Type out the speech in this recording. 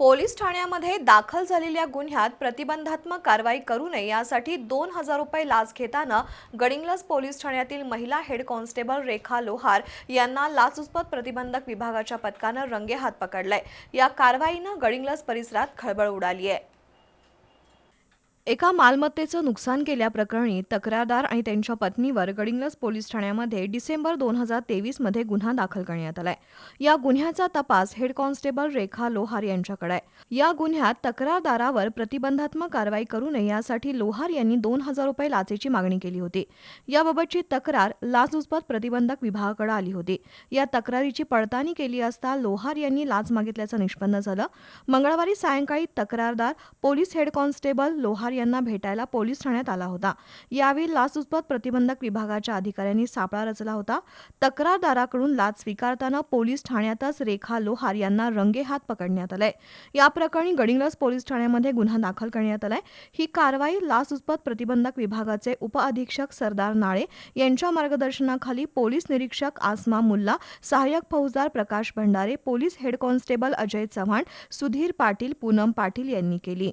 Police ठाण्यामध्ये दाखल झालेल्या गुन्ह्यात प्रतिबंधात्मक कारवाई करू नये यासाठी दोन हजार रुपये लाच घेताना गडिंग्लज पोलीस ठाण्यातील महिला हेड कॉन्स्टेबल रेखा लोहार यांना लाचलुचपत प्रतिबंधक विभागाच्या पथकानं रंगेहात पकडलंय. या कारवाईनं गडिंग्लज परिसरात खळबळ उडाली आहे. एका मालमत्तेचं नुकसान केल्याप्रकरणी तक्रारदार आणि त्यांच्या पत्नीवर गडिंग्लज पोलीस ठाण्यामध्ये डिसेंबर दोन हजार तेवीसमध्ये गुन्हा दाखल करण्यात आलाय. या गुन्ह्याचा तपास हेड कॉन्स्टेबल रेखा लोहार यांच्याकडे आहे. या गुन्ह्यात तक्रारदारावर प्रतिबंधात्मक कारवाई करू नये यासाठी लोहार यांनी दोन हजार रुपये लाचेची मागणी केली होती. याबाबतची तक्रार लाचलुचपत प्रतिबंधक विभागाकडे आली होती. या तक्रारीची पडताळणी केली असता लोहार यांनी लाच मागितल्याचं निष्पन्न झालं. मंगळवारी सायंकाळी तक्रारदार पोलीस हेड कॉन्स्टेबल लोहार यांना भेटायला पोलीस ठाण्यात आला होता. यावेळी लाचलुचपत प्रतिबंधक विभागाच्या अधिकाऱ्यांनी सापळा रचला होता. तक्रारदाराकडून लाच स्वीकारताना पोलीस ठाण्यातच रेखा लोहार यांना रंगेहात पकडण्यात आलंय या प्रकरणी गडिंगलज पोलीस ठाण्यामध्ये गुन्हा दाखल करण्यात आलाय. ही कारवाई लाचलुचपत प्रतिबंधक विभागाचे उपअधीक्षक सरदार नाळे यांच्या मार्गदर्शनाखाली पोलीस निरीक्षक आसमा मुल्ला सहाय्यक फौजदार Prakash Bhandare police head constable Ajay Chavan Sudhir Patil Poonam Patil यांनी केली.